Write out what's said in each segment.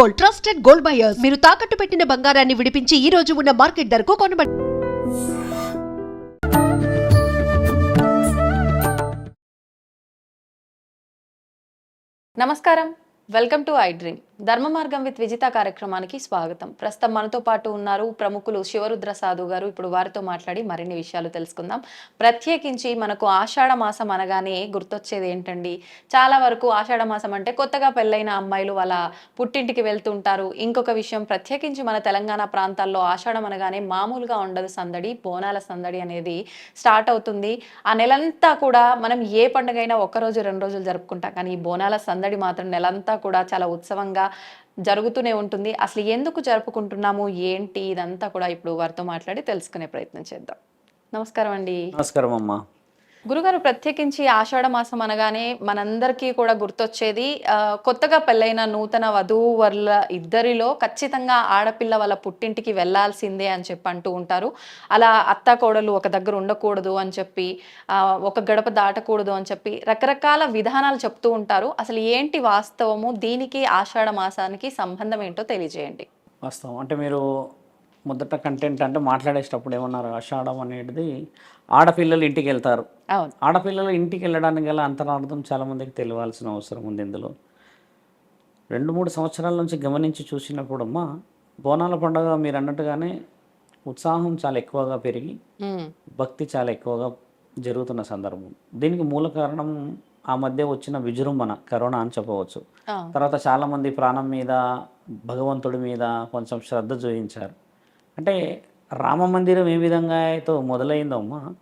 Gold trusted gold buyers. మీరు తాకట్టు పెట్టిన బంగారాన్ని విడిపించి ఈ రోజు ఉన్న మార్కెట్ ధరకు కొనబడి నమస్కారం. Welcome to I dream. ధర్మ మార్గం విత్ విజిత కార్యక్రమానికి స్వాగతం. ప్రస్తుతం మనతో పాటు ఉన్నారు ప్రముఖులు శివరుద్ర సాధు గారు. ఇప్పుడు వారితో మాట్లాడి మరిన్ని విషయాలు తెలుసుకుందాం. ప్రత్యేకించి మనకు ఆషాఢ మాసం అనగానే గుర్తొచ్చేది ఏంటండి? చాలా వరకు ఆషాఢ మాసం అంటే కొత్తగా పెళ్ళైన అమ్మాయిలు వాళ్ళ పుట్టింటికి వెళ్తుంటారు. ఇంకొక విషయం ప్రత్యేకించి మన తెలంగాణ ప్రాంతాల్లో ఆషాఢం అనగానే మామూలుగా ఉండదు సందడి బోనాల సందడి అనేది స్టార్ట్ అవుతుంది. ఆ నెలంతా కూడా మనం ఏ పండుగ అయినా ఒక్కరోజు రెండు రోజులు జరుపుకుంటాం. కానీ ఈ బోనాల సందడి మాత్రం నెలంతా కూడా చాలా ఉత్సవంగా జరుగుతూనే ఉంటుంది. అసలు ఎందుకు జరుపుకుంటున్నాము? ఏంటి? ఇదంతా కూడా ఇప్పుడు వారితో మాట్లాడి తెలుసుకునే ప్రయత్నం చేద్దాం. నమస్కారం అండి. నమస్కారం అమ్మా. గురుగారు ప్రత్యేకించి ఆషాఢ మాసం అనగానే మనందరికీ కూడా గుర్తొచ్చేది కొత్తగా పెళ్ళైన నూతన వధువు వర్ల ఇద్దరిలో ఖచ్చితంగా ఆడపిల్ల వాళ్ళ పుట్టింటికి వెళ్ళాల్సిందే అని చెప్పి అంటూ ఉంటారు. అలా అత్త కోడలు ఒక దగ్గర ఉండకూడదు అని చెప్పి ఒక గడప దాటకూడదు అని చెప్పి రకరకాల విధానాలు చెప్తూ ఉంటారు. అసలు ఏంటి వాస్తవము? దీనికి ఆషాఢ మాసానికి సంబంధం ఏంటో తెలియజేయండి. వాస్తవం. అంటే మీరు మొదట కంటెంట్ అంటే మాట్లాడేటప్పుడు ఏమన్నారు? ఆషాఢం అనేది ఆడపిల్లలు ఇంటికి వెళ్తారు. ఆడపిల్లలు ఇంటికి వెళ్ళడానికి గల అంతరార్థం చాలామందికి తెలియాల్సిన అవసరం ఉంది ఇందులో. రెండు మూడు సంవత్సరాల నుంచి గమనించి చూసినప్పుడు అమ్మా బోనాల పండుగ మీరు అన్నట్టుగానే ఉత్సాహం చాలా ఎక్కువగా పెరిగి భక్తి చాలా ఎక్కువగా జరుగుతున్న సందర్భం. దీనికి మూల కారణం ఆ మధ్య వచ్చిన విజృంభణ కరోనా అని చెప్పవచ్చు. తర్వాత చాలామంది ప్రాణం మీద భగవంతుడి మీద కొంచెం శ్రద్ధ చూపించారు అంటే రామ మందిరం ఏ విధంగా అయితే మొదలైందో అమ్మ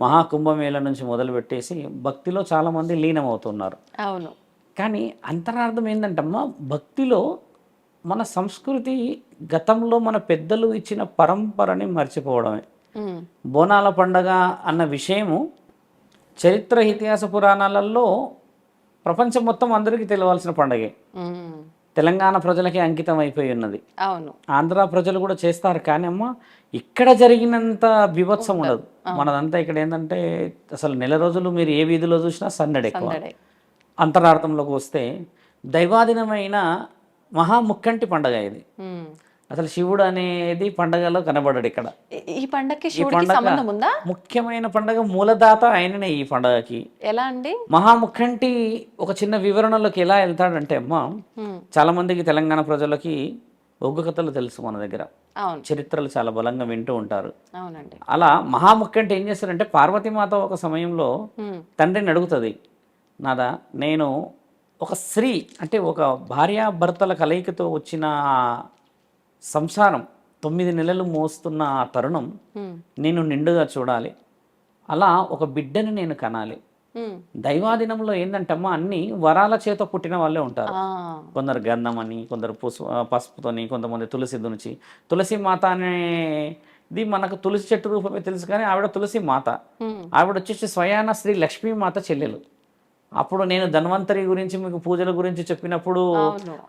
మహాకుంభమేళ నుంచి మొదలు పెట్టేసి భక్తిలో చాలామంది లీనమవుతున్నారు. అవును. కానీ అంతరార్థం ఏంటంటమ్మా భక్తిలో మన సంస్కృతి గతంలో మన పెద్దలు ఇచ్చిన పరంపరని మర్చిపోవడమే. బోనాల పండగ అన్న విషయము చరిత్ర ఇతిహాస పురాణాలలో ప్రపంచం మొత్తం అందరికీ తెలియాల్సిన పండగే. తెలంగాణ ప్రజలకి అంకితం అయిపోయి ఉన్నది. అవును. ఆంధ్ర ప్రజలు కూడా చేస్తారు కానీ అమ్మ ఇక్కడ జరిగినంత బీభత్సం ఉండదు. మనదంతా ఇక్కడ ఏంటంటే అసలు నెల రోజులు మీరు ఏ వీధిలో చూసినా సన్నడి ఎక్కువ. అంతరార్థంలోకి వస్తే దైవాధీనమైన మహాముక్కంటి పండగ ఇది. అసలు శివుడు అనేది పండగలో కనబడడు ఇక్కడ. ఈ- పండగకి శివుడికి సంబంధం ఉందా? ముఖ్యమైన పండగ మూలదాత ఆయననే ఈ పండగకి. ఎలా అండి? మహాముఖంటి ఒక చిన్న వివరణలోకి ఎలా వెళ్తాడంటే అమ్మ చాలా మందికి తెలంగాణ ప్రజలకి ఒగ్గు కథలు తెలుసు మన దగ్గర. చరిత్రలు చాలా బలంగా వింటూ ఉంటారు. అవునండి. అలా మహాముఖంటి ఏం చేస్తారంటే పార్వతీమాత ఒక సమయంలో తండ్రిని అడుగుతుంది నాదా నేను ఒక స్త్రీ అంటే ఒక భార్యాభర్తల కలయికతో వచ్చిన సంసారం తొమ్మిది నెలలు మోస్తున్న ఆ తరుణం నేను నిండుగా చూడాలి. అలా ఒక బిడ్డని నేను కనాలి. దైవాధీనంలో ఏంటంటమ్మా అన్ని వరాల చేత పుట్టిన వాళ్ళే ఉంటారు. కొందరు గంధం అని కొందరు పసుపు పసుపుతోని కొంతమంది తులసి దునిచి. తులసి మాత అనేది మనకు తులసి చెట్టు రూపమే తెలుసు కానీ ఆవిడ తులసి మాత. ఆవిడ వచ్చేసి స్వయాన శ్రీ లక్ష్మీ మాత చెల్లెలు. అప్పుడు నేను ధన్వంతరి గురించి మీకు పూజల గురించి చెప్పినప్పుడు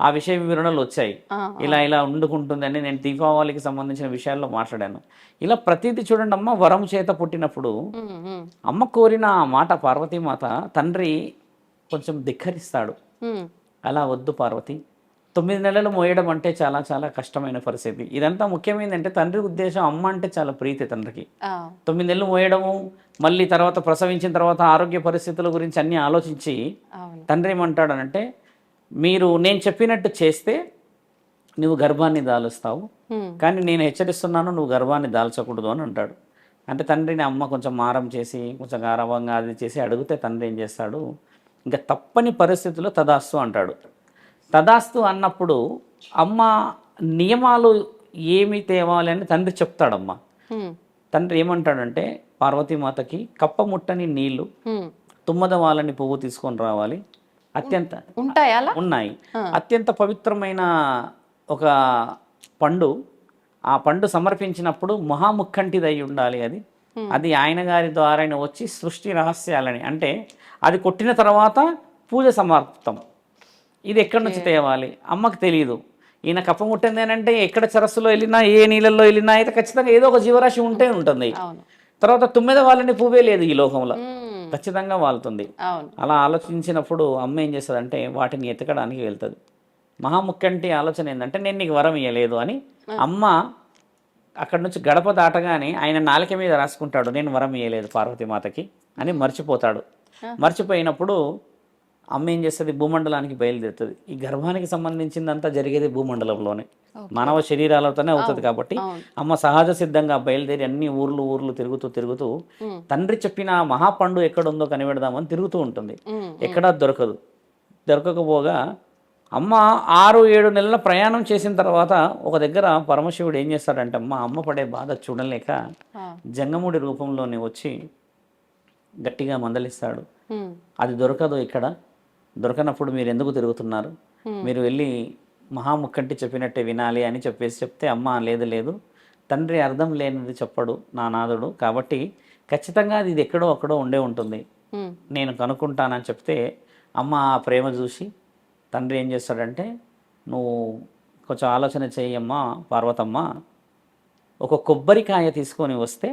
ఆ విషయ వివరణలు వచ్చాయి. ఇలా ఇలా వండుకుంటుందని నేను దీపావళికి సంబంధించిన విషయాల్లో మాట్లాడాను. ఇలా ప్రతిదీ చూడండి అమ్మ వరం చేత పుట్టినప్పుడు అమ్మ కోరిన ఆ మాట పార్వతీమాత తండ్రి కొంచెం ధిక్కరిస్తాడు. అలా వద్దు పార్వతి తొమ్మిది నెలలు మోయడం అంటే చాలా చాలా కష్టమైన పరిస్థితి. ఇదంతా ముఖ్యమైనదంటే తండ్రి ఉద్దేశం అమ్మ అంటే చాలా ప్రీతి తండ్రికి. తొమ్మిది నెలలు మోయడము మళ్ళీ తర్వాత ప్రసవించిన తర్వాత ఆరోగ్య పరిస్థితుల గురించి అన్నీ ఆలోచించి తండ్రి ఏమంటాడనంటే మీరు నేను చెప్పినట్టు చేస్తే నువ్వు గర్భాన్ని దాలుస్తావు. కానీ నేను హెచ్చరిస్తున్నాను నువ్వు గర్భాన్ని దాల్చకూడదు అని అంటాడు. అంటే తండ్రిని అమ్మ కొంచెం మారం చేసి కొంచెం గారవంగా అది చేసి అడిగితే తండ్రి ఏం చేస్తాడు ఇంకా తప్పని పరిస్థితుల్లో తదాస్తు అంటాడు. తదాస్తు అన్నప్పుడు అమ్మ నియమాలు ఏమి తేవాలి అని తండ్రి చెప్తాడమ్మ. తండ్రి ఏమంటాడంటే పార్వతీమాతకి కప్ప ముట్టని నీళ్ళు ఉమ్. తుమ్మద వాళ్ళని పువ్వు తీసుకొని రావాలి. అత్యంత ఉంటాయా ఉన్నాయి. అత్యంత పవిత్రమైన ఒక పండు. ఆ పండు సమర్పించినప్పుడు మహాముఖంటిది అయి ఉండాలి అది. అది ఆయన గారి ద్వారానే వచ్చి సృష్టి రహస్యాలని. అంటే అది కొట్టిన తర్వాత పూజ సమాప్తం. ఇది ఎక్కడి నుంచి తేవాలి? అమ్మకు తెలియదు ఈయన కప్ప ముట్టిందేనంటే ఎక్కడ సరస్సులో వెళ్ళినా ఏ నీళ్ళల్లో వెళ్ళినా అయితే ఖచ్చితంగా ఏదో ఒక జీవరాశి ఉంటే ఉంటుంది. తర్వాత తుమ్మెద వాళ్ళని పువ్వే లేదు ఈ లోకంలో. ఖచ్చితంగా వాళ్తుంది. అలా ఆలోచించినప్పుడు అమ్మ ఏం చేస్తుందంటే వాటిని ఎతకడానికి వెళ్తుంది. మహాముఖ్యంటి ఆలోచన ఏంటంటే నేను నీకు వరం ఇవ్వలేదు అని అమ్మ అక్కడి నుంచి గడప దాటగానే ఆయన నాలిక మీద రాసుకుంటాడు నేను వరం ఇవ్వలేదు పార్వతీమాతకి అని మర్చిపోతాడు. మర్చిపోయినప్పుడు అమ్మ ఏం చేస్తుంది? భూమండలానికి బయలుదేరుతుంది. ఈ గర్భానికి సంబంధించిందంతా జరిగేది భూమండలంలోనే. మానవ శరీరాలతోనే అవుతుంది కాబట్టి అమ్మ సహజ సిద్ధంగా బయలుదేరి అన్ని ఊర్లు ఊర్లు తిరుగుతూ తిరుగుతూ తండ్రి చెప్పిన మహాపండు ఎక్కడుందో కనిపెడదామని తిరుగుతూ ఉంటుంది. ఎక్కడా దొరకదు. దొరకకపోగా అమ్మ ఆరు ఏడు నెలల ప్రయాణం చేసిన తర్వాత ఒక దగ్గర పరమశివుడు ఏం చేస్తాడంటే అమ్మ అమ్మ పడే బాధ చూడలేక. జంగముడి రూపంలోనే వచ్చి గట్టిగా మందలిస్తాడు. అది దొరకదు ఇక్కడ? దొరకనప్పుడు మీరు ఎందుకు తిరుగుతున్నారు? మీరు వెళ్ళి మహాముఖంటి చెప్పినట్టే వినాలి అని చెప్పేసి చెప్తే అమ్మ లేదు లేదు. తండ్రి అర్థం లేనిది చెప్పడు నా నాదుడు. కాబట్టి ఖచ్చితంగా అది ఇది ఎక్కడో అక్కడో ఉండే ఉంటుంది. నేను కనుక్కుంటానని చెప్తే అమ్మ ఆ ప్రేమ చూసి తండ్రి ఏం చేస్తాడంటే నువ్వు కొంచెం ఆలోచన చేయమ్మా పార్వతమ్మ. ఒక కొబ్బరికాయ తీసుకొని వస్తే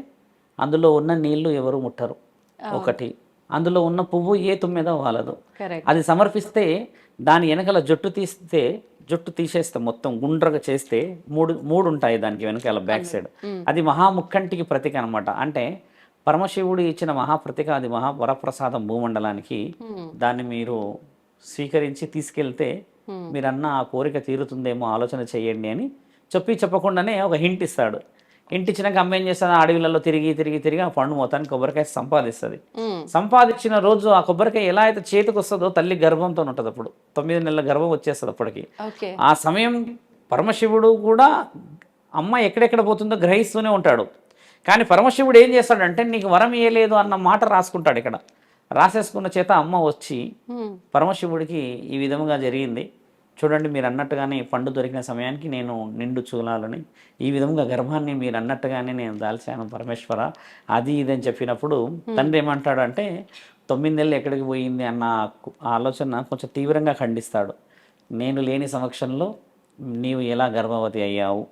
అందులో ఉన్న నీళ్ళు ఎవరు ముట్టరు. ఒకటి. అందులో ఉన్న పువ్వు ఏ తుమ్మెద వాలదు. అది సమర్పిస్తే దాని వెనకాల జుట్టు తీస్తే జుట్టు తీసేస్తే మొత్తం గుండ్రగా చేస్తే మూడు మూడు ఉంటాయి దానికి వెనకాల బ్యాక్ సైడ్. అది మహాముఖంటికి ప్రతీక అనమాట అంటే పరమశివుడు ఇచ్చిన మహాప్రతిక అది మహా వరప్రసాదం భూమండలానికి దాన్ని మీరు స్వీకరించి తీసుకెళ్తే మీరన్న ఆ కోరిక తీరుతుందేమో ఆలోచన చేయండి అని చెప్పి చెప్పకుండానే ఒక హింట్ ఇస్తాడు. అమ్మ ఏం చేస్తుంది? ఆ అడవిలలో తిరిగి తిరిగి తిరిగి ఆ పండు మొత్తానికి కొబ్బరికాయ సంపాదిస్తుంది. సంపాదించిన రోజు ఆ కొబ్బరికాయ ఎలా అయితే చేతికి వస్తుందో తల్లి గర్భంతో ఉంటుంది అప్పుడు. తొమ్మిది నెలల గర్భం వచ్చేస్తుంది అప్పటికి. ఆ సమయం పరమశివుడు కూడా అమ్మ ఎక్కడెక్కడ పోతుందో గ్రహిస్తూనే ఉంటాడు. కానీ పరమశివుడు ఏం చేస్తాడంటే నీకు వరం ఇయ్యలేదు అన్న మాట రాసుకుంటాడు ఇక్కడ. రాసేసుకున్న చేత అమ్మ వచ్చి. పరమశివుడికి ఈ విధముగా జరిగింది. చూడండి మీరు అన్నట్టుగానే పండు దొరికిన సమయానికి నేను నిండు చూలాలని ఈ విధంగా గర్భాన్ని మీరు అన్నట్టుగానే నేను దాల్చాను పరమేశ్వర. అది ఇది అని చెప్పినప్పుడు తండ్రి ఏమంటాడు అంటే తొమ్మిది నెలలు ఎక్కడికి పోయింది? అన్న ఆలోచన కొంచెం తీవ్రంగా ఖండిస్తాడు. నేను లేని సమక్షంలో నీవు ఎలా గర్భవతి అయ్యావు?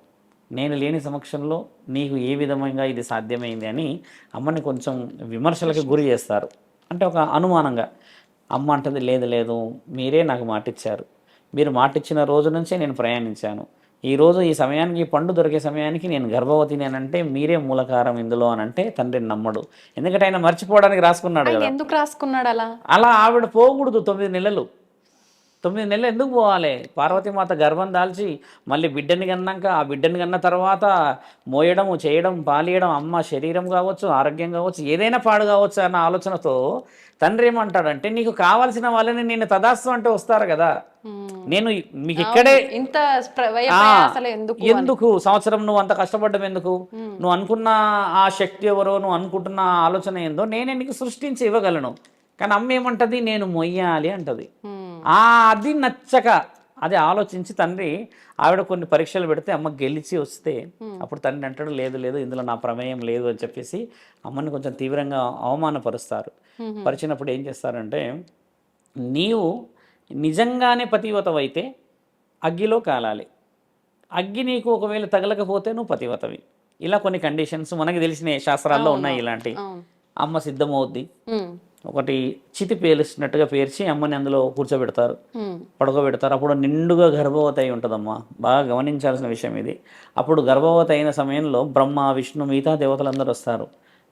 నేను లేని సమక్షంలో నీకు ఏ విధంగా ఇది సాధ్యమైంది? అని అమ్మని కొంచెం విమర్శలకు గురి చేస్తారు. అంటే ఒక అనుమానంగా అమ్మ అంటది లేదు లేదు మీరే నాకు మాటిచ్చారు. మీరు మాటిచ్చిన రోజు నుంచే నేను ప్రయాణించాను. ఈ రోజు ఈ సమయానికి ఈ పండు దొరికే సమయానికి నేను గర్భవతిని అని అంటే మీరే మూలకారం ఇందులో అని అంటే తండ్రి నమ్మడు. ఎందుకంటే ఆయన మర్చిపోవడానికి రాసుకున్నాడు ఎందుకు రాసుకున్నాడు అలా? అలా ఆవిడ పోకూడదు తొమ్మిది నెలలు. తొమ్మిది నెలలు ఎందుకు పోవాలి? పార్వతీమాత గర్భం దాల్చి మళ్ళీ బిడ్డని కన్నాక ఆ బిడ్డని కన్న తర్వాత మోయడము చేయడం పాలియడం అమ్మ శరీరం కావచ్చు ఆరోగ్యం కావచ్చు ఏదైనా పాడు కావచ్చు అన్న ఆలోచనతో తండ్రి ఏమంటాడంటే నీకు కావాల్సిన వాళ్ళని నేను తదాస్తు అంటే వస్తారు కదా. నేను మీకు ఇక్కడే ఇంత ఎందుకు సంవత్సరం నువ్వు అంత కష్టపడ్డం ఎందుకు? నువ్వు అనుకున్న ఆ శక్తి ఎవరో నువ్వు అనుకుంటున్న ఆలోచన ఏందో నేనే నీకు సృష్టించి ఇవ్వగలను. కానీ అమ్మ ఏమంటది? నేను మొయ్యాలి అంటది. అది నచ్చక అది ఆలోచించి తండ్రి ఆవిడ కొన్ని పరీక్షలు పెడితే అమ్మ గెలిచి వస్తే అప్పుడు తండ్రి అంటాడు లేదు లేదు ఇందులో నా ప్రమేయం లేదు అని చెప్పేసి అమ్మని కొంచెం తీవ్రంగా అవమానపరుస్తారు. పరిచినప్పుడు ఏం చేస్తారంటే నీవు నిజంగానే పతివతవైతే అగ్గిలో కాలాలి. అగ్గి నీకు ఒకవేళ తగలకపోతే నువ్వు పతివతవి ఇలా కొన్ని కండిషన్స్ మనకి తెలిసిన శాస్త్రాల్లో ఉన్నాయి ఇలాంటి. అమ్మ సిద్ధమవుద్ది. ఒకటి చితి పేలుస్తున్నట్టుగా పేర్చి అమ్మని అందులో కూర్చోబెడతారు. పడుకోబెడతారు. అప్పుడు నిండుగా గర్భవతి అయి ఉంటుందమ్మా. బాగా గమనించాల్సిన విషయం ఇది. అప్పుడు గర్భవతి అయిన సమయంలో బ్రహ్మ విష్ణు మిగతా దేవతలందరూ వస్తారు.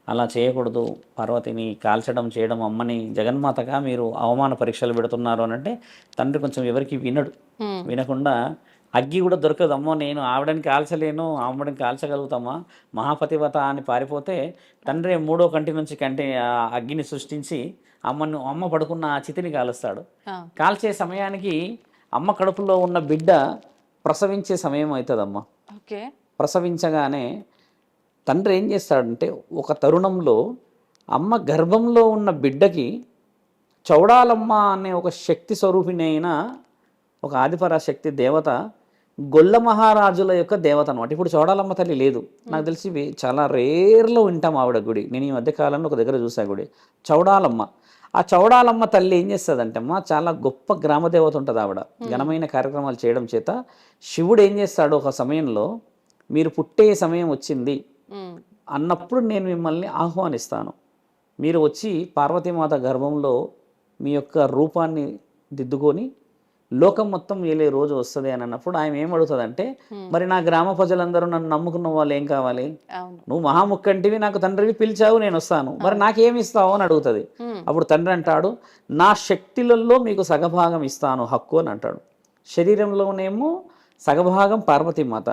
అలా చేయకూడదు. పార్వతిని కాల్చడం చేయడం అమ్మని జగన్మాతగా మీరు అవమాన పరీక్షలు పెడుతున్నారు అని అంటే తండ్రి కొంచెం ఎవరికి వినడు. వినకుండా అగ్గి కూడా దొరకదు అమ్మో నేను ఆవిడని కాల్చలేను ఆవిడని కాల్చగలుగుతామా? మహాపతివత అని పారిపోతే తండ్రి మూడో కంటి నుంచి కంటి అగ్గిని సృష్టించి అమ్మను అమ్మ పడుకున్న ఆ చితిని కాలుస్తాడు. కాల్చే సమయానికి అమ్మ కడుపులో ఉన్న బిడ్డ ప్రసవించే సమయం అవుతుందమ్మ. ఓకే. ప్రసవించగానే తండ్రి ఏం చేస్తాడంటే ఒక తరుణంలో అమ్మ గర్భంలో ఉన్న బిడ్డకి చౌడాలమ్మ అనే ఒక శక్తి స్వరూపిణి అయిన ఒక ఆదిపరాశక్తి దేవత గొల్ల మహారాజుల యొక్క దేవత అనమాట ఇప్పుడు చౌడాలమ్మ తల్లి లేదు. నాకు తెలిసి చాలా రేర్లో వింటాం ఆవిడ గుడి. నేను ఈ మధ్య కాలంలో ఒక దగ్గర చూసా గుడి. చౌడాలమ్మ. ఆ చౌడాలమ్మ తల్లి ఏం చేస్తుందంటే అమ్మ చాలా గొప్ప గ్రామ దేవత ఉంటుంది ఆవిడ. ఘనమైన కార్యక్రమాలు చేయడం చేత శివుడు ఏం చేస్తాడు ఒక సమయంలో మీరు పుట్టే సమయం వచ్చింది. అన్నప్పుడు నేను మిమ్మల్ని ఆహ్వానిస్తాను. మీరు వచ్చి పార్వతీమాత గర్భంలో మీ యొక్క రూపాన్ని దిద్దుకొని లోకం మొత్తం ఏలే రోజు వస్తుంది అని అన్నప్పుడు ఆయన ఏం అడుగుతుందంటే మరి నా గ్రామ ప్రజలందరూ నన్ను నమ్ముకున్న వాళ్ళు ఏం కావాలి? నువ్వు మహాముక్కంటివి నాకు తండ్రివి పిలిచావు నేను వస్తాను. మరి నాకేమి ఇస్తావు? అని అడుగుతుంది. అప్పుడు తండ్రి అంటాడు నా శక్తులలో మీకు సగభాగం ఇస్తాను హక్కు అని అంటాడు. శరీరంలోనేమో సగభాగం పార్వతీమాత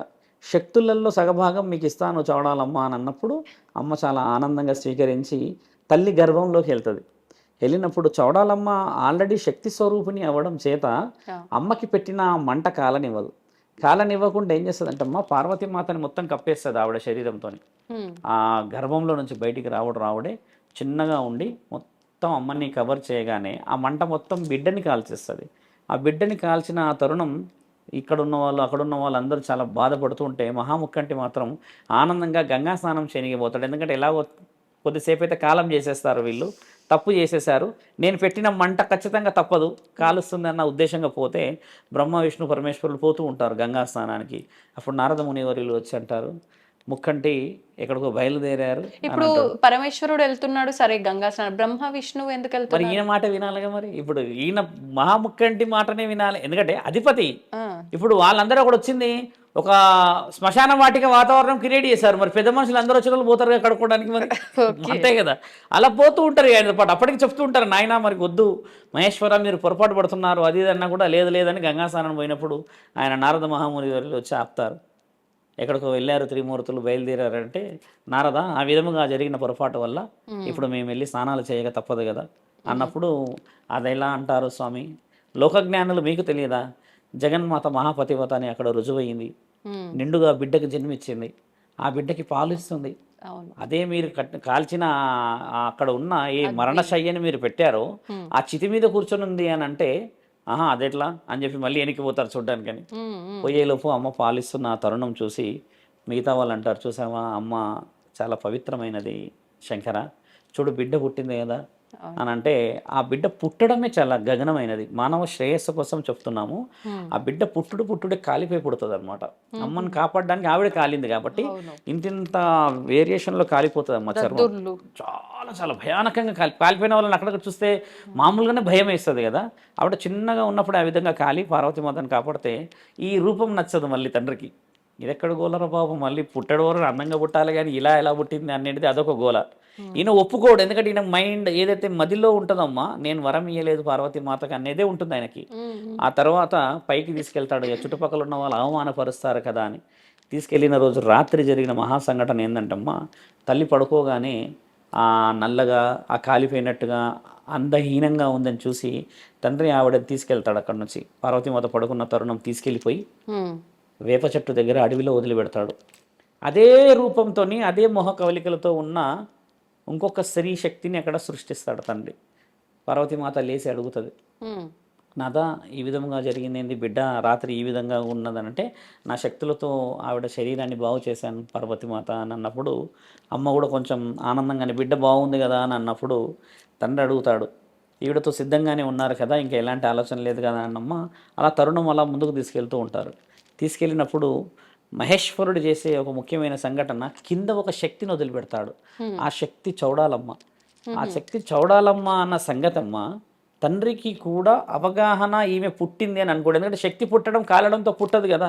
శక్తులలో సగభాగం మీకు ఇస్తాను చూడాలమ్మా అని అన్నప్పుడు అమ్మ చాలా ఆనందంగా స్వీకరించి తల్లి గర్భంలోకి వెళ్తుంది. వెళ్ళినప్పుడు చౌడాలమ్మ ఆల్రెడీ శక్తి స్వరూపిణి అవ్వడం చేత. అమ్మకి పెట్టిన మంట కాలనివ్వదు. కాలనివ్వకుండా ఏం చేస్తుంది అమ్మ పార్వతీమాతని మొత్తం కప్పేస్తుంది ఆవిడ శరీరంతో ఆ గర్భంలో నుంచి బయటికి రావడం రావడే చిన్నగా ఉండి మొత్తం అమ్మని కవర్ చేయగానే ఆ మంట మొత్తం బిడ్డని కాల్చేస్తుంది. ఆ బిడ్డని కాల్చిన ఆ తరుణం ఇక్కడ ఉన్న వాళ్ళు అక్కడ ఉన్న వాళ్ళు అందరూ చాలా బాధపడుతూ ఉంటే మహాముఖంటి మాత్రం ఆనందంగా గంగా స్నానం చేయనిపోతాడు ఎందుకంటే ఎలాగో కొద్దిసేపు అయితే కాలం చేసేస్తారు వీళ్ళు. తప్పు చేసేసారు నేను పెట్టిన మంట ఖచ్చితంగా తప్పదు. కాలుస్తుంది అన్న ఉద్దేశంగా పోతే బ్రహ్మ విష్ణు పరమేశ్వరులు పోతూ ఉంటారు గంగా స్నానానికి. అప్పుడు నారద మునివర్యులు వచ్చి అంటారు ముక్కంటి ఎక్కడికో బయలుదేరారు ఇప్పుడు. పరమేశ్వరుడు వెళ్తున్నాడు సరే గంగా స్నానం. బ్రహ్మ విష్ణువు ఎందుకు మరి వెళ్తున్నాడు ఈయన మాట వినాలిగా మరి? ఇప్పుడు ఈయన మహాముక్కంటి మాటనే వినాలి. ఎందుకంటే అధిపతి. ఇప్పుడు వాళ్ళందరూ అక్కడ వచ్చింది ఒక శ్మశాన వాటిక వాతావరణం క్రియేట్ చేశారు. మరి పెద్ద మనుషులు అందరూ వచ్చిన వాళ్ళు పోతారు కడుక్కోవడానికి మరి? అంతే కదా. అలా పోతూ ఉంటారు ఆయన పాటు. అప్పటికి చెప్తూ ఉంటారు నాయన మరి వద్దు. మహేశ్వర మీరు పొరపాటు పడుతున్నారు. అది అన్నా కూడా లేదు లేదని గంగా స్నానం పోయినప్పుడు ఆయన నారద మహాముని వచ్చి ఆపుతారు. ఎక్కడికో వెళ్ళారు త్రిమూర్తులు బయలుదేరారంటే నారద ఆ విధముగా జరిగిన పొరపాటు వల్ల ఇప్పుడు మేము వెళ్ళి స్నానాలు చేయక తప్పదు కదా. అన్నప్పుడు అది ఎలా అంటారు స్వామి? లోకజ్ఞానులు మీకు తెలియదా? జగన్మాత మహాపతివత అని అక్కడ రుజువైంది. నిండుగా బిడ్డకు జన్మించింది ఆ బిడ్డకి పాలు ఇస్తుంది అదే మీరు కాల్చిన అక్కడ ఉన్న ఏ మరణశయ్యని మీరు పెట్టారో ఆ చితి మీద కూర్చొని ఉంది అని అంటే ఆహా అదెట్లా? అని చెప్పి మళ్ళీ వెనక్కి పోతారు చూడ్డానికని పోయేలోపు అమ్మ పాలిస్తున్న ఆ తరుణం చూసి మిగతా వాళ్ళు అంటారు చూసావా అమ్మ చాలా పవిత్రమైనది శంకర. చూడు బిడ్డ పుట్టింది కదా అని అంటే ఆ బిడ్డ పుట్టడమే చాలా గగనమైనది. మానవ శ్రేయస్సు కోసం చెప్తున్నాము. ఆ బిడ్డ పుట్టుడు పుట్టుడే కాలిపోయి పుడుతుంది అనమాట అమ్మని కాపాడడానికి ఆవిడ కాలింది కాబట్టి. ఇంతింత వేరియేషన్లో కాలిపోతుంది అమ్మ చర్మం. చాలా చాలా భయానకంగా కాలి కాలిపోయిన వాళ్ళని అక్కడక్కడ చూస్తే మామూలుగానే భయం వేస్తుంది కదా. ఆవిడ చిన్నగా ఉన్నప్పుడు ఆ విధంగా కాలి పార్వతీమాతను కాపాడితే ఈ రూపం నచ్చదు మళ్ళీ తండ్రికి. ఇది ఎక్కడ గోలరా బాబు? మళ్ళీ పుట్టడు వరకు అందంగా పుట్టాలి కానీ ఇలా ఎలా పుట్టింది అనేది అదొక గోల. ఈయన ఒప్పుకోడు. ఎందుకంటే ఈయన మైండ్ ఏదైతే మదిలో ఉంటుందమ్మా నేను వరం ఇయ్యలేదు పార్వతీమాతకి అనేదే ఉంటుంది ఆయనకి. ఆ తర్వాత పైకి తీసుకెళ్తాడు. చుట్టుపక్కల ఉన్న వాళ్ళు అవమానపరుస్తారు కదా అని. తీసుకెళ్ళిన రోజు రాత్రి జరిగిన మహాసంఘటన ఏంటంటమ్మా తల్లి పడుకోగానే ఆ నల్లగా ఆ కాలిపోయినట్టుగా అందహీనంగా ఉందని చూసి తండ్రి ఆవిడ తీసుకెళ్తాడు అక్కడ నుంచి. పార్వతీమాత పడుకున్న తరుణం తీసుకెళ్ళిపోయి వేప చెట్టు దగ్గర అడవిలో వదిలిపెడతాడు. అదే రూపంతో అదే మొహ కవలికలతో ఉన్న ఇంకొక స్త్రీ శక్తిని అక్కడ సృష్టిస్తాడు తండ్రి. పార్వతీమాత లేచి అడుగుతుంది నాదా ఈ విధంగా జరిగింది ఏంది బిడ్డ? రాత్రి ఈ విధంగా ఉన్నదనంటే నా శక్తులతో ఆవిడ శరీరాన్ని బాగు చేశాను పార్వతీమాత అని అన్నప్పుడు అమ్మ కూడా కొంచెం ఆనందంగానే బిడ్డ బాగుంది కదా అని అన్నప్పుడు తండ్రి అడుగుతాడు ఈవిడతో సిద్ధంగానే ఉన్నారు కదా ఇంకా ఎలాంటి ఆలోచన లేదు కదా అన్నమ్మ అలా తరుణం అలా ముందుకు తీసుకెళ్తూ ఉంటారు. తీసుకెళ్ళినప్పుడు మహేశ్వరుడు చేసే ఒక ముఖ్యమైన సంఘటన కింద ఒక శక్తిని వదిలిపెడతాడు. ఆ శక్తి చౌడాలమ్మ. ఆ శక్తి చౌడాలమ్మ అన్న సంగతమ్మ తండ్రికి కూడా అవగాహన ఈమె పుట్టింది అని అనుకోడు. ఎందుకంటే శక్తి పుట్టడం కాలడంతో పుట్టదు కదా.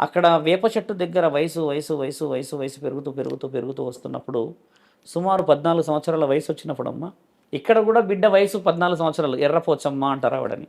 అక్కడ వేప చెట్టు దగ్గర వయసు వయసు వయసు వయసు వయసు పెరుగుతూ పెరుగుతూ పెరుగుతూ వస్తున్నప్పుడు సుమారు పద్నాలుగు సంవత్సరాల వయసు వచ్చినప్పుడు అమ్మ ఇక్కడ కూడా బిడ్డ వయసు పద్నాలుగు సంవత్సరాలు ఎర్రపోచమ్మ అంటారు ఆవిడని.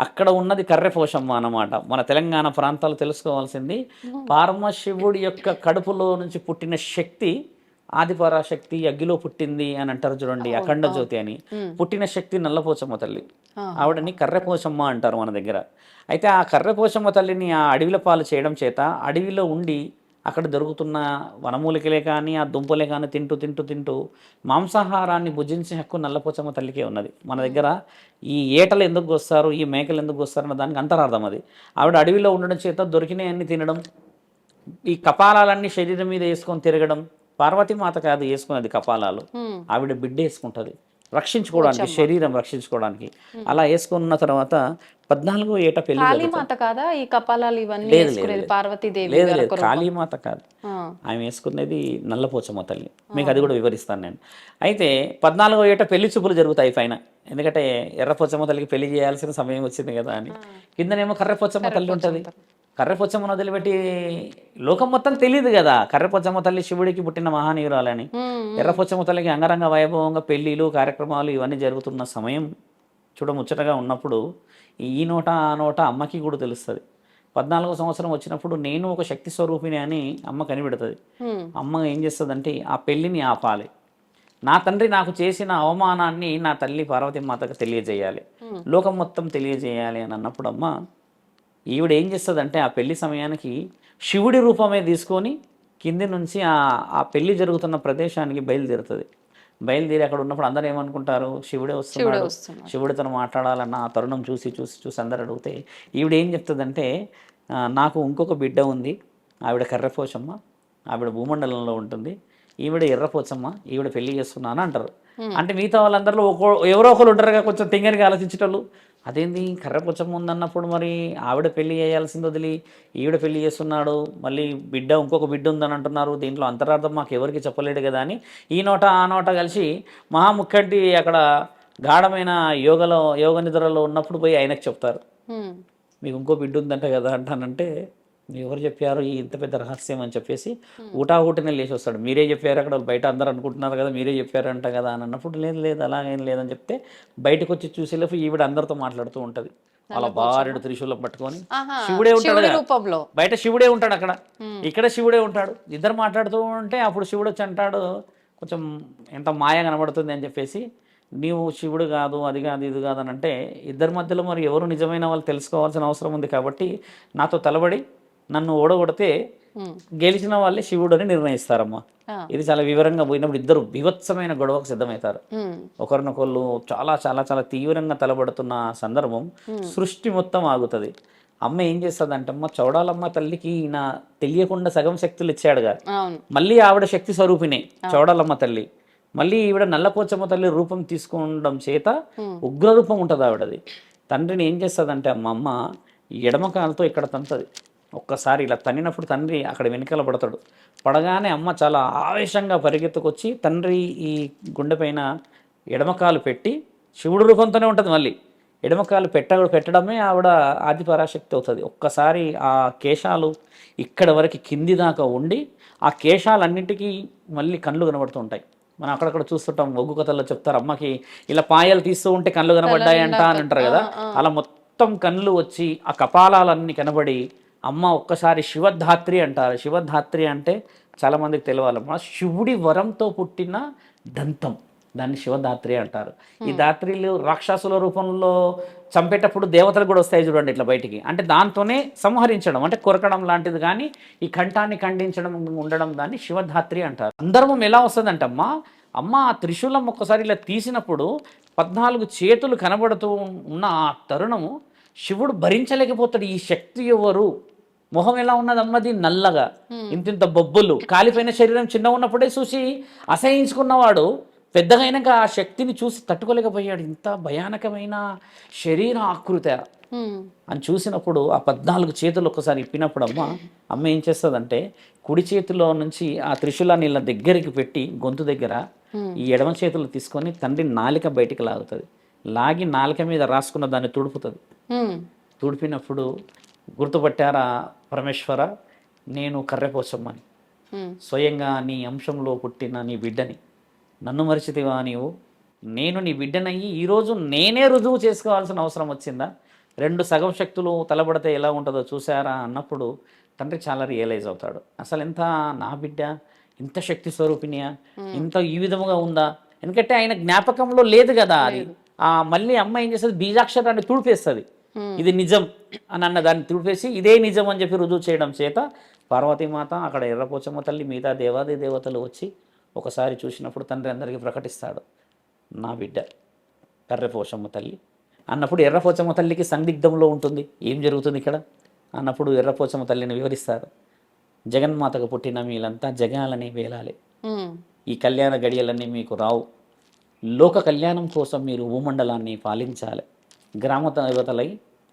అక్కడ ఉన్నది కర్రెపోషమ్మ అన్నమాట. మన తెలంగాణ ప్రాంతాలు తెలుసుకోవాల్సింది. పారమశివుడి యొక్క కడుపులో నుంచి పుట్టిన శక్తి ఆదిపరాశక్తి అగ్గిలో పుట్టింది అని అంటారు చూడండి అఖండ జ్యోతి అని. పుట్టిన శక్తి నల్లపోచమ్మ తల్లి. ఆవిడని కర్రెపోచమ్మ అంటారు మన దగ్గర. అయితే ఆ కర్రెపోచమ్మ తల్లిని ఆ అడవిల పాలు చేయడం చేత అడవిలో ఉండి అక్కడ దొరుకుతున్న వనమూలికలే కానీ ఆ దుంపలే కానీ తింటూ తింటూ తింటూ మాంసాహారాన్ని భుజించే హక్కు నల్లపోచమ్మ తల్లికే ఉన్నది. మన దగ్గర ఈ ఏటలు ఎందుకు వస్తారు ఈ మేకలు ఎందుకు వస్తారు అన్న దానికి అంతరార్థం అది. ఆవిడ అడవిలో ఉండడం చేత దొరికినవన్నీ తినడం ఈ కపాలాలన్నీ శరీరం మీద వేసుకొని తిరగడం పార్వతీమాత కాదు వేసుకున్నది కపాలాలు. ఆవిడ బిడ్డ వేసుకుంటుంది. రక్షించుకోవడానికి శరీరం రక్షించుకోవడానికి. అలా వేసుకున్న తర్వాత పద్నాలుగో ఏట పెళ్ళి. కాళీమాత కాదా? ఈ కపాలాలు ఇవన్నీ. పార్వతీదేవి లేదు లేదు. కాళీమాత కాదు. ఆమె వేసుకునేది నల్లపోచమ్మ తల్లి. మీకు అది కూడా వివరిస్తాను నేను. అయితే పద్నాలుగో ఏట పెళ్ళి చూపులు జరుగుతాయి పైన. ఎందుకంటే ఎర్రపోచమ్మ తల్లికి పెళ్ళి చేయాల్సిన సమయం వచ్చింది కదా అని. కిందనేమో కర్రపోచమ్మ తల్లి ఉంటుంది. కర్రపోచమ్మను వదిలిపెట్టి లోకం మొత్తం తెలియదు కదా. కర్రపోచమ్మ తల్లి శివుడికి పుట్టిన మహానీయురాలని. ఉమ్, ఎర్రపోచమ్మ తల్లికి అంగరంగ వైభవంగా పెళ్ళిళ్ళు కార్యక్రమాలు ఇవన్నీ జరుగుతున్న సమయం చూడముచ్చటగా ఉన్నప్పుడు ఈ నోట ఆ నోట అమ్మకి కూడా తెలుస్తుంది. పద్నాలుగో సంవత్సరం వచ్చినప్పుడు నేను ఒక శక్తి స్వరూపిణి అని అమ్మ కనిపెడుతుంది. అమ్మ ఏం చేస్తుందంటే ఆ పెళ్ళిని ఆపాలి. నా తండ్రి నాకు చేసిన అవమానాన్ని నా తల్లి పార్వతి మాతకు తెలియజేయాలి. లోకం మొత్తం తెలియజేయాలి అని అన్నప్పుడు అమ్మ ఈవిడ ఏం చేస్తుందంటే ఆ పెళ్ళి సమయానికి శివుడి రూపమే తీసుకొని కింది నుంచి ఆ ఆ పెళ్ళి జరుగుతున్న ప్రదేశానికి బయలుదేరుతుంది. బయలుదేరి అక్కడ ఉన్నప్పుడు అందరూ ఏమనుకుంటారు? శివుడే వస్తున్నాడు. శివుడితో మాట్లాడాలన్న ఆ తరుణం చూసి చూసి చూసి అందరు అడిగితే ఈవిడ ఏం చెప్తుందంటే "ఆ, నాకు ఇంకొక బిడ్డ ఉంది. ఆవిడ కర్రపోచమ్మ. ఆవిడ భూమండలంలో ఉంటుంది. ఈవిడ ఎర్రపోచమ్మ. ఈవిడ పెళ్ళి చేస్తున్నాను అంటారు. అంటే మిగతా వాళ్ళందరిలో ఒక్కో ఎవరో ఒకరు ఉంటారుగా కొంచెం తింగరికి ఆలోచించేటోళ్ళు. అదేంది? కర్రపోచమ్మ ఉందన్నప్పుడు మరి ఆవిడ పెళ్ళి చేయాల్సింది వదిలి ఈవిడ పెళ్ళి చేస్తున్నాడు మళ్ళీ బిడ్డ ఇంకొక బిడ్డ ఉందని అంటున్నారు. దీంట్లో అంతరార్థం మాకు ఎవరికి చెప్పలేడు కదా అని ఈ నోట ఆ నోట కలిసి మహాముఖ్యంటి అక్కడ గాఢమైన యోగలో యోగ నిద్రలో ఉన్నప్పుడు పోయి ఆయనకు చెప్తారు. మీకు ఇంకో బిడ్డ ఉందంట కదా అంటానంటే ఎవరు చెప్పారు? ఈ ఇంత పెద్ద రహస్యం అని చెప్పేసి ఊటా ఊటనే లేచి వస్తాడు. మీరే చెప్పారు అక్కడ బయట అందరూ అనుకుంటున్నారు కదా మీరే చెప్పారంట కదా అని అన్నప్పుడు లేదు లేదు అలాగేం లేదని చెప్తే బయటకు వచ్చి చూసేలోపు ఈవిడ అందరితో మాట్లాడుతూ ఉంటుంది. వాళ్ళ భార్యడు త్రిశూలం పట్టుకొని శివుడే ఉంటాడు. రూపంలో. బయట శివుడే ఉంటాడు అక్కడ. ఇక్కడ శివుడే ఉంటాడు. ఇద్దరు మాట్లాడుతూ ఉంటే అప్పుడు శివుడు వచ్చి అంటాడు కొంచెం ఎంత మాయ కనబడుతుంది అని చెప్పేసి నీవు శివుడు కాదు అది కాదు ఇది కాదు అని అంటే ఇద్దరి మధ్యలో మరి ఎవరు నిజమైన వాళ్ళు తెలుసుకోవాల్సిన అవసరం ఉంది కాబట్టి నాతో తలబడి నన్ను ఓడగొడితే గెలిచిన వాళ్ళే శివుడు అని నిర్ణయిస్తారమ్మా. ఇది చాలా వివరంగా పోయినప్పుడు ఇద్దరు బీభత్సమైన గొడవకు సిద్ధమవుతారు. ఒకరినొకళ్ళు చాలా చాలా చాలా తీవ్రంగా తలబడుతున్న సందర్భం సృష్టి మొత్తం ఆగుతుంది. అమ్మ ఏం చేస్తుంది అంటమ్మ చౌడాలమ్మ తల్లికి ఈయన తెలియకుండా సగం శక్తులు ఇచ్చాడుగా మళ్ళీ ఆవిడ శక్తి స్వరూపిణే చౌడాలమ్మ తల్లి. మళ్ళీ ఈవిడ నల్లపోచమ్మ తల్లి రూపం తీసుకోవడం చేత ఉగ్ర రూపం ఉంటుంది ఆవిడది. తండ్రిని ఏం చేస్తుందంటే అమ్మ అమ్మ ఈ ఎడమ కాలుతో ఇక్కడ తంతది. ఒక్కసారి ఇలా తన్నినప్పుడు తండ్రి అక్కడ వెనకాల పడతాడు. పడగానే అమ్మ చాలా ఆవేశంగా పరిగెత్తుకొచ్చి తండ్రి ఈ గుండె పైన ఎడమకాలు పెట్టి శివుడు రూపంతోనే ఉంటుంది మళ్ళీ. ఎడమకాలు పెట్ట పెట్టడమే ఆవిడ ఆది పరాశక్తి అవుతుంది. ఒక్కసారి ఆ కేశాలు ఇక్కడ వరకు కింది దాకా ఉండి ఆ కేశాలన్నింటికీ మళ్ళీ కళ్ళు కనబడుతుంటాయి. మనం అక్కడక్కడ చూస్తుంటాం ఒగ్గు కథల్లో చెప్తారు అమ్మకి ఇలా పాయలు తీస్తూ ఉంటే కళ్ళు కనబడ్డాయంట అని అంటారు కదా. అలా మొత్తం కళ్ళు వచ్చి ఆ కపాలాలన్నీ కనబడి అమ్మ ఒక్కసారి శివధాత్రి అంటారు. శివధాత్రి అంటే చాలా మందికి తెలియాలమ్మా శివుడి వరంతో పుట్టిన దంతం. దాన్ని శివధాత్రి అంటారు. ఈ ధాత్రిలు రాక్షసుల రూపంలో చంపేటప్పుడు దేవతలు కూడా వస్తాయి చూడండి ఇట్లా బయటికి. అంటే దాంతోనే సంహరించడం అంటే కొరకడం లాంటిది కానీ ఈ కంఠాన్ని ఖండించడం ఉండడం దాన్ని శివధాత్రి అంటారు. సందర్భం ఎలా వస్తుందంటమ్మా అమ్మ ఆ త్రిశూలం ఒక్కసారి ఇలా తీసినప్పుడు పద్నాలుగు చేతులు కనబడుతూ ఉన్న ఆ తరుణము శివుడు భరించలేకపోతాడు. ఈ శక్తి ఎవరు? మొహం ఎలా ఉన్నది అమ్మది నల్లగా ఇంతింత బొబ్బులు. కాలిపోయిన శరీరం చిన్న ఉన్నప్పుడే చూసి అసహించుకున్నవాడు పెద్దగా అయినాక ఆ శక్తిని చూసి తట్టుకోలేకపోయాడు. ఇంత భయానకమైన శరీర ఆకృత. అని చూసినప్పుడు ఆ పద్నాలుగు చేతులు ఒక్కసారి ఇప్పినప్పుడు అమ్మ అమ్మ ఏం చేస్తుందంటే కుడి చేతిలో నుంచి ఆ త్రిశూలాన్ని ఇలా దగ్గరికి పెట్టి గొంతు దగ్గర ఈ ఎడమ చేతులు తీసుకొని తండ్రి నాలిక బయటికి లాగుతుంది. లాగి నాలిక మీద రాసుకున్న దాన్ని తుడుపుతుంది. తుడిపినప్పుడు గుర్తుపట్టారా పరమేశ్వర? నేను కర్రెపోచమ్మని ఉమ్, స్వయంగా నీ అంశంలో పుట్టిన నీ బిడ్డని. నన్ను మరిచితివా నీవు? నేను నీ బిడ్డనయ్యి ఈరోజు నేనే రుజువు చేసుకోవాల్సిన అవసరం వచ్చిందా? రెండు సగం శక్తులు తలబడితే ఎలా ఉంటుందో చూసారా అన్నప్పుడు తండ్రి చాలా రియలైజ్ అవుతాడు. అసలు ఎంత నా బిడ్డ? ఇంత శక్తి స్వరూపిణియా? ఇంత ఈ విధముగా ఉందా? ఎందుకంటే ఆయన జ్ఞాపకంలో లేదు కదా అది. ఆ మళ్ళీ అమ్మ ఏం చేస్తుంది? బీజాక్షరాన్ని తుడిపేస్తుంది. ఇది నిజం అని అన్న దాన్ని తుడిపేసి ఇదే నిజం అని చెప్పి రుజువు చేయడం చేత పార్వతీమాత అక్కడ ఎర్రపోచమ్మ తల్లి మిగతా దేవాది దేవతలు వచ్చి ఒకసారి చూసినప్పుడు తండ్రి అందరికీ ప్రకటిస్తాడు నా బిడ్డ ఎర్రపోచమ్మ తల్లి అన్నప్పుడు ఎర్రపోచమ్మ తల్లికి సందిగ్ధంలో ఉంటుంది. ఏం జరుగుతుంది ఇక్కడ? అన్నప్పుడు ఎర్రపోచమ్మ తల్లిని వివరిస్తారు. జగన్మాతకు పుట్టిన మీలంతా జగాలని వేలాలి. ఉమ్, ఈ కళ్యాణ గడియలన్నీ మీకు రావు. లోక కళ్యాణం కోసం మీరు భూమండలాన్ని పాలించాలి. గ్రామ దేవతలై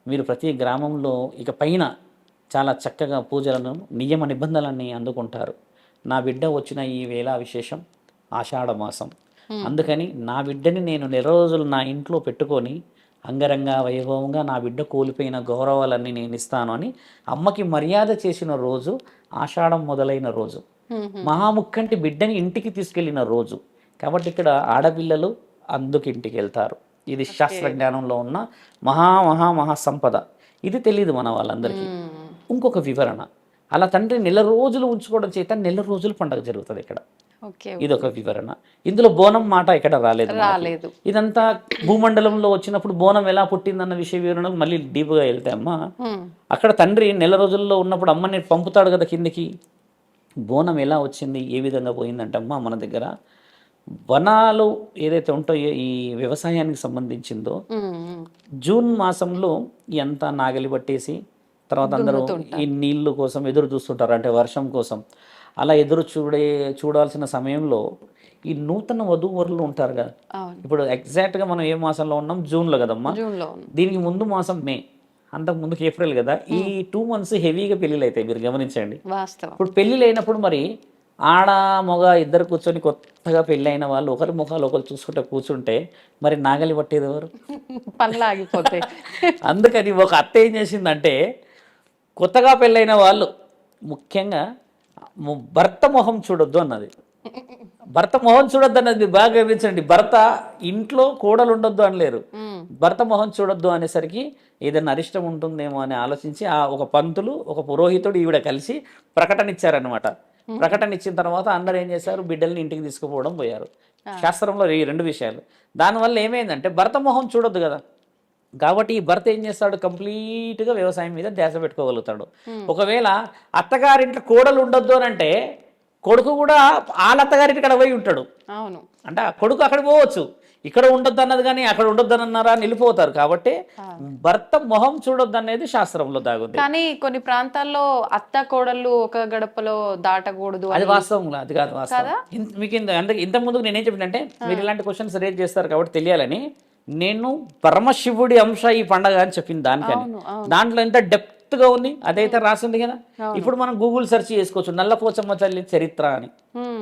మీరు ప్రతి గ్రామంలో ఇక పైన చాలా చక్కగా పూజలను నియమ నిబంధనలన్నీ అందుకుంటారు. నా బిడ్డ వచ్చిన ఈ వేళ విశేషం ఆషాఢ మాసం. అందుకని నా బిడ్డని నేను నెల రోజులు నా ఇంట్లో పెట్టుకొని అంగరంగ వైభవంగా నా బిడ్డ కోల్పోయిన గౌరవాలన్నీ నేను ఇస్తాను అని అమ్మకి మర్యాద చేసిన రోజు ఆషాఢం మొదలైన రోజు. మహాముక్కంటి బిడ్డని ఇంటికి తీసుకెళ్ళిన రోజు. కాబట్టి ఇక్కడ ఆడపిల్లలు అందుకు ఇంటికి వెళ్తారు ఇది శాస్త్ర జ్ఞానంలో ఉన్న మహా మహా మహా సంపద. ఇది తెలియదు మన వాళ్ళందరికీ. ఇంకొక వివరణ. అలా తండ్రి నెల రోజులు ఉంచుకోవడం చేత నెల రోజులు పండగ జరుగుతుంది ఇక్కడ. ఇది ఒక వివరణ. ఇందులో బోనం మాట ఇక్కడ రాలేదు. రాలేదు. ఇదంతా భూమండలంలో వచ్చినప్పుడు బోనం ఎలా పుట్టిందన్న విషయ వివరణకు మళ్ళీ డీప్గా వెళ్తే అమ్మ మ్మ్. అక్కడ తండ్రి నెల రోజుల్లో ఉన్నప్పుడు అమ్మని పంపుతాడు కదా కిందికి. బోనం ఎలా వచ్చింది ఏ విధంగా పోయిందంటే అమ్మ మన దగ్గర వనాలు ఏదైతే ఉంటాయో ఈ వ్యవసాయానికి సంబంధించిందో. జూన్ మాసంలో ఎంత నాగలి పట్టేసి తర్వాత అందరూ ఈ నీళ్ళు కోసం ఎదురు చూస్తుంటారు. అంటే వర్షం కోసం. అలా ఎదురు చూడే చూడాల్సిన సమయంలో ఈ నూతన వధూవరులు ఉంటారు కదా. ఇప్పుడు ఎగ్జాక్ట్గా మనం ఏ మాసంలో ఉన్నాం? కదమ్మా. జూన్లో ఉంది దీనికి ముందు మాసం మే. అంతకు ముందుకు ఏప్రిల్ కదా. ఈ టూ మంత్స్ హెవీగా పెళ్ళిళ్ళు అవుతాయి మీరు గమనించండి. ఇప్పుడు పెళ్ళిళ్ళు అయినప్పుడు మరి ఆడ మగ ఇద్దరు కూర్చొని కొత్తగా పెళ్ళి అయిన వాళ్ళు ఒకరి ముఖాలు ఒకరు చూసుకుంటే కూర్చుంటే మరి నాగలి పట్టేది ఎవరు? పనులు ఆగిపోతాయి అందుకని ఒక అత్త ఏం చేసిందంటే కొత్తగా పెళ్ళైన వాళ్ళు ముఖ్యంగా భర్త మొహం చూడొద్దు అన్నది. భర్త మొహం చూడొద్దు అన్నది బాగా గమనించండి. భర్త ఇంట్లో కోడలు ఉండొద్దు అనలేరు. భర్త మొహం చూడొద్దు అనేసరికి ఏదైనా అరిష్టం ఉంటుందేమో అని ఆలోచించి ఆ ఒక పంతులు ఒక పురోహితుడు ఈవిడ కలిసి ప్రకటన ఇచ్చారనమాట ప్రకటన ఇచ్చిన తర్వాత అందరూ ఏం చేశారు? బిడ్డల్ని ఇంటికి తీసుకుపోవడం పోయారు. శాస్త్రంలో ఈ రెండు విషయాలు. దానివల్ల ఏమైందంటే భర్త మొహం చూడొద్దు కదా. కాబట్టి ఈ భర్త ఏం చేస్తాడు? కంప్లీట్గా వ్యవసాయం మీద ధ్యాస పెట్టుకోగలుగుతాడు. ఒకవేళ అత్తగారింట్లో కోడలు ఉండొద్దు అని అంటే కొడుకు కూడా వాళ్ళ అత్తగారింటి ఇక్కడ పోయి ఉంటాడు. అవును. అంటే కొడుకు అక్కడ పోవచ్చు. ఇక్కడ ఉండొద్దు అన్నది కానీ అక్కడ ఉండొద్దు అన్నారా నిలిపోతారు. కాబట్టి భర్త మొహం చూడొద్దు అనేది శాస్త్రంలో దాగుంది. కానీ కొన్ని ప్రాంతాల్లో అత్త కోడళ్ళు ఒక గడపలో దాటకూడదు అది వాస్తవం అది కాదు వాస్తవం. మీకు ఇంత ముందుకు నేనేం చెప్పినంటే మీరు ఇలాంటి క్వశ్చన్స్ రేజ్ చేస్తారు కాబట్టి తెలియాలని. నేను పరమశివుడి అంశ ఈ పండగ అని చెప్పింది దానికని. దాంట్లో ఎంత డెప్త్గా ఉంది అదైతే రాసింది కదా. ఇప్పుడు మనం గూగుల్ సెర్చ్ చేసుకోవచ్చు. నల్లపోచమ్మ తల్లి చరిత్ర అని.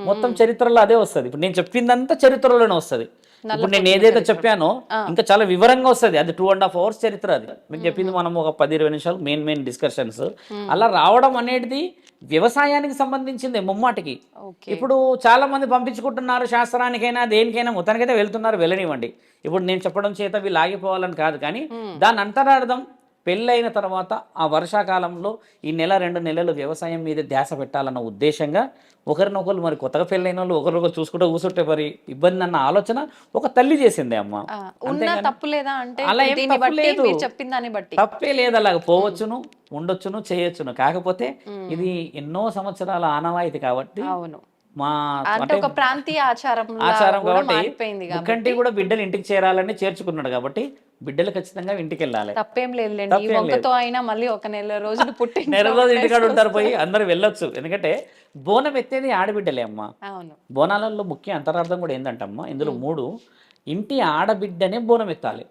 మొత్తం చరిత్రలో అదే వస్తది. ఇప్పుడు నేను చెప్పిందంతా చరిత్రలోనే వస్తది. ఇప్పుడు నేను ఏదైతే చెప్పానో ఇంకా చాలా వివరంగా వస్తది. అది టూ అండ్ హాఫ్ అవర్స్ చరిత్ర అది. మీకు చెప్పింది మనం ఒక పది ఇరవై నిమిషాలు మెయిన్ మెయిన్ డిస్కషన్స్ అలా రావడం అనేది వ్యవసాయానికి సంబంధించింది ముమ్మాటికి. ఇప్పుడు చాలా మంది పంపించుకుంటున్నారు శాస్త్రానికైనా దేనికైనా మొత్తానికైతే వెళ్తున్నారు వెళ్ళనివ్వండి. ఇప్పుడు నేను చెప్పడం చేత వీళ్ళు ఆగిపోవాలని కాదు. కానీ దాని అంతరార్థం పెళ్ళైన తర్వాత ఆ వర్షాకాలంలో ఈ నెల రెండు నెలలు వ్యవసాయం మీద ధ్యాస పెట్టాలన్న ఉద్దేశంగా ఒకరినొకరు మరి కొత్తగా పెళ్ళైన వాళ్ళు ఒకరినొకరు చూసుకుంటూ కూర్చుంటే మరి ఇబ్బంది అన్న ఆలోచన ఒక తల్లి చేసింది అమ్మ. తప్పు లేదా అలాగ పోవచ్చును ఉండొచ్చును చేయొచ్చును. కాకపోతే ఇది ఎన్నో సంవత్సరాల ఆనవాయితీ కాబట్టి అవును. మా అంటే ఒక ప్రాంతీయ ఆచారం ఆచారం కాబట్టి ముక్కంటి కూడా బిడ్డలు ఇంటికి చేరాలని చేర్చుకున్నాడు కాబట్టి బిడ్డలు ఖచ్చితంగా ఇంటికి వెళ్ళాలి తప్పేం లేదులేండి అయినా మళ్ళీ ఒక నెల రోజులు పుట్టి నెల రోజులు ఇంటికాడ ఉంటారు పోయి అందరు వెళ్ళొచ్చు. ఎందుకంటే బోనం ఎత్తేది ఆడబిడ్డలే అమ్మ. అవును. బోనాలలో ముఖ్య అంతరార్థం కూడా ఏంటంటమ్మా ఇందులో మూడు ఇంటి ఆడబిడ్డనే బోనం ఎత్తాలి.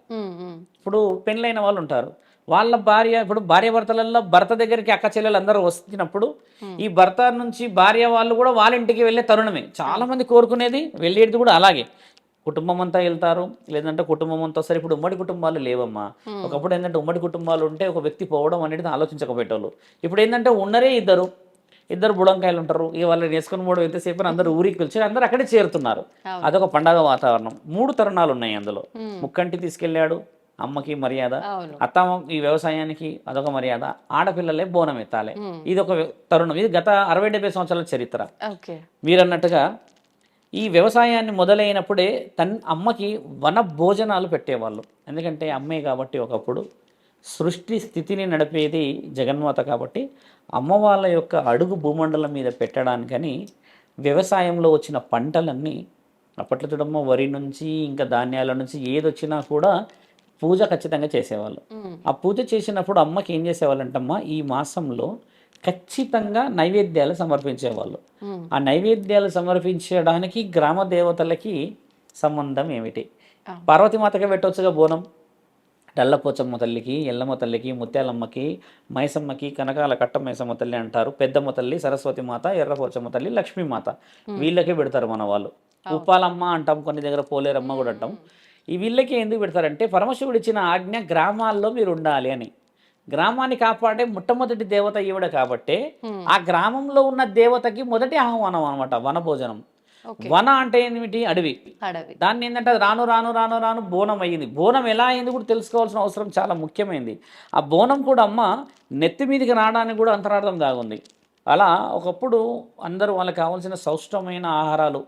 ఇప్పుడు పెళ్ళైన వాళ్ళు ఉంటారు. వాళ్ళ భార్య ఇప్పుడు భార్య భర్తలలో భర్త దగ్గరికి అక్క చెల్లెలు అందరూ వచ్చినప్పుడు ఈ భర్త నుంచి భార్య వాళ్ళు కూడా వాళ్ళ ఇంటికి వెళ్ళే తరుణమే. చాలా మంది కోరుకునేది వెళ్ళేది కూడా అలాగే. కుటుంబం అంతా వెళ్తారు. లేదంటే కుటుంబం అంతా సరే ఇప్పుడు ఉమ్మడి కుటుంబాలు లేవమ్మా. ఒకప్పుడు ఏంటంటే ఉమ్మడి కుటుంబాలు ఉంటే ఒక వ్యక్తి పోవడం అనేది ఆలోచించకపోయేటోళ్ళు. ఇప్పుడు ఏంటంటే ఉన్నరే ఇద్దరు. ఇద్దరు బుడంకాయలు ఉంటారు. ఇక వాళ్ళని వేసుకొని పోవడం ఎంతసేపు అందరూ ఊరికి పిలిచి అందరూ అక్కడే చేరుతున్నారు. అదొక పండగ వాతావరణం. మూడు తరుణాలు ఉన్నాయి అందులో. ముక్కంటి తీసుకెళ్ళాడు అమ్మకి మర్యాద. అత్తమ్మ ఈ వ్యవసాయానికి అదొక మర్యాద. ఆడపిల్లలే బోనం ఎత్తాలి. ఇది ఒక తరుణం. ఇది గత అరవై డెబ్బై సంవత్సరాల చరిత్ర. మీరన్నట్టుగా ఈ వ్యవసాయాన్ని మొదలైనప్పుడే తన్ అమ్మకి వన భోజనాలు పెట్టేవాళ్ళు. ఎందుకంటే అమ్మే కాబట్టి ఒకప్పుడు సృష్టి స్థితిని నడిపేది జగన్మాత కాబట్టి అమ్మ వాళ్ళ యొక్క అడుగు భూమండలం మీద పెట్టడానికని వ్యవసాయంలో వచ్చిన పంటలన్నీ అప్పట్లో చూడమ్మ వరి నుంచి ఇంకా ధాన్యాల నుంచి ఏది వచ్చినా కూడా పూజ ఖచ్చితంగా చేసేవాళ్ళు. ఆ పూజ చేసినప్పుడు అమ్మకి ఏం చేసేవాళ్ళంటమ్మా ఈ మాసంలో ఖచ్చితంగా నైవేద్యాలు సమర్పించేవాళ్ళు. ఆ నైవేద్యాలు సమర్పించడానికి గ్రామ దేవతలకి సంబంధం ఏమిటి. పార్వతీమాతకే పెట్టవచ్చుగా బోనం. డల్లపోచమ్మ తల్లికి ఎల్లమ్మ తల్లికి ముత్యాలమ్మకి మైసమ్మకి కనకాల కట్ట మైసమ్మ తల్లి అంటారు. పెద్దమ్మ తల్లి సరస్వతి మాత ఎర్రపోచమ్మ తల్లి లక్ష్మీమాత. వీళ్ళకే పెడతారు మన వాళ్ళు. ఉప్పాలమ్మ అంటాం కొన్ని దగ్గర పోలేరమ్మ కూడా అంటాం. ఈ వీళ్ళకి ఎందుకు పెడతారంటే పరమశివుడు ఇచ్చిన ఆజ్ఞ గ్రామాల్లో మీరు ఉండాలి అని. గ్రామాన్ని కాపాడే మొట్టమొదటి దేవత ఈవిడ కాబట్టే ఆ గ్రామంలో ఉన్న దేవతకి మొదటి ఆహ్వానం అనమాట వనభోజనం. వన అంటే ఏమిటి? అడవి. దాన్ని ఏంటంటే రాను రాను రాను రాను బోనం అయ్యింది బోనం ఎలా అయింది కూడా తెలుసుకోవాల్సిన అవసరం చాలా ముఖ్యమైనది ఆ బోనం కూడా అమ్మ నెత్తి మీదకి రావడానికి కూడా అంతరార్థం దాగుంది. అలా ఒకప్పుడు అందరూ వాళ్ళకి కావాల్సిన సౌష్టమైన ఆహారాలు.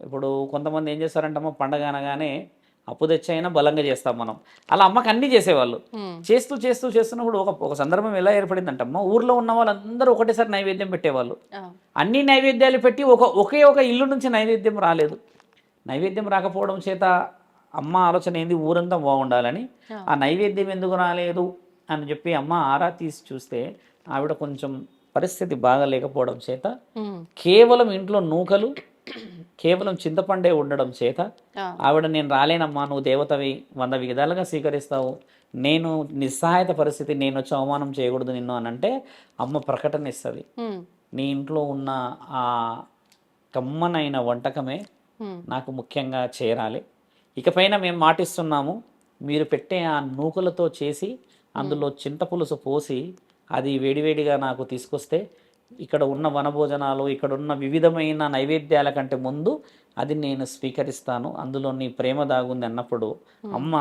ఇప్పుడు కొంతమంది ఏం చేస్తారంటే అమ్మ పండగ అనగానే అప్పు తెచ్చైనా బలంగా చేస్తాం మనం అలా అమ్మకి అన్నీ చేసేవాళ్ళు. చేస్తూ చేస్తూ చేస్తున్నప్పుడు ఒక ఒక సందర్భం ఎలా ఏర్పడిందంటే అమ్మ ఊర్లో ఉన్న వాళ్ళందరూ ఒకటేసారి నైవేద్యం పెట్టేవాళ్ళు. అన్ని నైవేద్యాలు పెట్టి ఒక ఒకే ఒక ఇల్లు నుంచి నైవేద్యం రాలేదు నైవేద్యం రాకపోవడం చేత అమ్మ ఆలోచన ఏంది ఊరంతా బాగుండాలని ఆ. నైవేద్యం ఎందుకు రాలేదు అని చెప్పి అమ్మ ఆరా తీసి చూస్తే ఆవిడ కొంచెం పరిస్థితి బాగా లేకపోవడం చేత. కేవలం ఇంట్లో నూకలు కేవలం చింతపండే ఉండడం చేత. ఆవిడ నేను రాలేనమ్మా నువ్వు దేవతవి వంద విధాలుగా స్వీకరిస్తావు నేను నిస్సహాయత పరిస్థితి నేను వచ్చి అవమానం చేయకూడదు నిన్ను అని అంటే అమ్మ ప్రకటన ఇస్తుంది. నీ ఇంట్లో ఉన్న ఆ కమ్మనైన వంటకమే. నాకు ముఖ్యంగా చేరాలి ఇకపైన మేము మాటిస్తున్నాము మీరు పెట్టే ఆ నూకలతో చేసి అందులో చింతపులుసు పోసి అది వేడివేడిగా నాకు తీసుకొస్తే ఇక్కడ ఉన్న వనభోజనాలు ఇక్కడ ఉన్న వివిధమైన నైవేద్యాల కంటే ముందు అది నేను స్వీకరిస్తాను. అందులో నీ ప్రేమ దాగుంది అన్నప్పుడు అమ్మ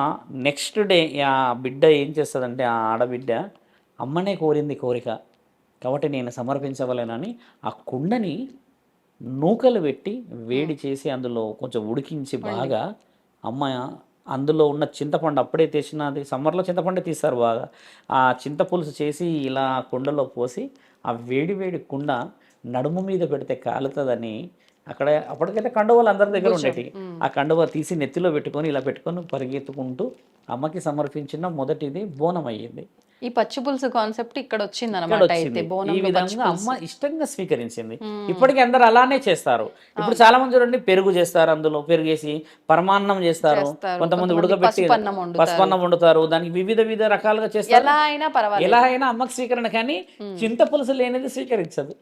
నెక్స్ట్ డే ఆ బిడ్డ ఏం చేస్తుందంటే ఆ ఆడబిడ్డ అమ్మనే కోరింది కోరిక. కాబట్టి నేను సమర్పించవలేనని ఆ కుండని నూకలు పెట్టి వేడి చేసి అందులో కొంచెం ఉడికించి బాగా అమ్మ అందులో ఉన్న చింతపండు అప్పుడే తెచ్చినది సమ్మర్లో చింతపండు తీస్తారు బాగా. ఆ చింతపులుసు చేసి ఇలా కుండలో పోసి ఆ వేడి వేడి కుండ నడుము మీద పెడితే కాలుతుందని అక్కడ అప్పటికైతే కండువలు అందరి దగ్గర ఉండేటి. ఆ కండువ తీసి నెత్తిలో పెట్టుకొని ఇలా పెట్టుకొని పరిగెత్తుకుంటూ అమ్మకి సమర్పించిన మొదటిది బోనం అయ్యింది. ఈ పచ్చి పులుసు కాన్సెప్ట్ ఇక్కడ వచ్చింది అనమాట అయితే. ఈ విధంగా అమ్మ ఇష్టంగా స్వీకరించింది. ఇప్పటికీ అందరు అలానే చేస్తారు. ఇప్పుడు చాలా మంది చూడండి పెరుగు చేస్తారు అందులో పెరుగేసి పరమాన్నం చేస్తారు. కొంతమంది ఉడకబెట్టి. పసుపన్నం వండుతారు. దానికి వివిధ వివిధ రకాలుగా చేస్తారు. ఎలా అయినా పర్వాలేదు. ఎలా అయినా అమ్మకి స్వీకరణ కానీ చింత పులుసు లేనిది స్వీకరించదు.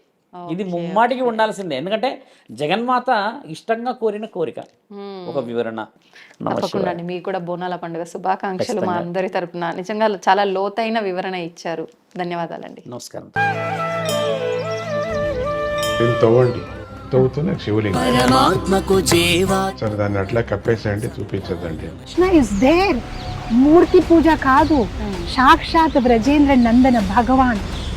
ఇది ముమ్మాటికి ఉండాల్సిందే. ఎందుకంటే జగన్మాత ఇష్టంగా కోరిన కోరిక. ఒక వివరణ. తప్పకుండా మీకు కూడా బోనాల పండుగ శుభాకాంక్షలు మా అందరి తరపున. నిజంగా చాలా లోతైన వివరణ ఇచ్చారు. ధన్యవాదాలండి. నమస్కారం. తవ్వండి. తవ్వుతూనే శివలింగం. సరే దాన్ని అట్లా కప్పేసేయండి చూపించదండి కృష్ణ ఇస్ దేర్ మూర్తి పూజ కాదు. సాక్షాత్ బ్రజేంద్ర నందన భగవాన్.